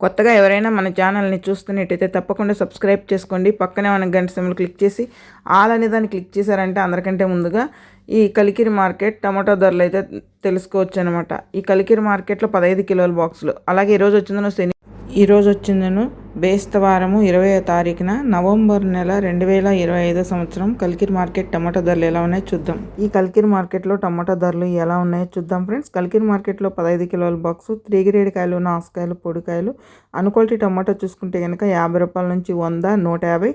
కొత్తగా ఎవరైనా మన ఛానల్ని చూస్తున్నట్టయితే తప్పకుండా సబ్స్క్రైబ్ చేసుకోండి. పక్కనే మన గంట సిమ్లు క్లిక్ చేసి ఆల్ అనే దాన్ని క్లిక్ చేశారంటే అందరికంటే ముందుగా ఈ కలికిరి మార్కెట్ టమాటో ధరలు అయితే తెలుసుకోవచ్చు అనమాట ఈ కలికిరి మార్కెట్లో పదహైదు కిలోల బాక్సులు. అలాగే ఈరోజు వచ్చిందను శని ఈరోజు వచ్చిందను బేస్తవారము ఇరవై తారీఖున నవంబర్ నెల రెండు వేల ఇరవై ఐదో సంవత్సరం కల్కిర్ మార్కెట్ టమాటా ధరలు ఎలా ఉన్నాయో చూద్దాం. ఈ కల్కిర్ మార్కెట్లో టమాటా ధరలు ఎలా ఉన్నాయో చూద్దాం ఫ్రెండ్స్. కల్కిర్ మార్కెట్లో పదహైదు కిలోల బాక్స్ త్రీ గ్రేడ్ కాయలు నాసుకాయలు పొడికాయలు అనుకోల్టీ టమాటా చూసుకుంటే కనుక యాభై రూపాయల నుంచి వంద నూట యాభై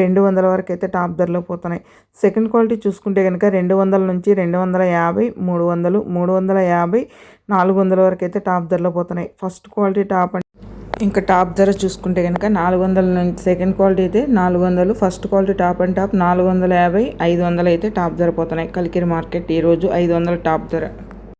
రెండు వందల వరకు అయితే టాప్ ధరలో పోతున్నాయి. సెకండ్ క్వాలిటీ చూసుకుంటే కనుక రెండు వందల నుంచి రెండు వందల యాభై మూడు వందలు మూడు వందల యాభై నాలుగు వందల వరకు అయితే టాప్ ధరలో పోతున్నాయి. ఫస్ట్ క్వాలిటీ టాప్ ఇంకా టాప్ ధర చూసుకుంటే కనుక నాలుగు వందల నుంచి సెకండ్ క్వాలిటీ అయితే నాలుగు వందలు first quality top and top నాలుగు వందల యాభై ఐదు వందలు అయితే టాప్ ధర పోతున్నాయి. కలికిరి మార్కెట్ ఈరోజు ఐదు వందల టాప్ ధర.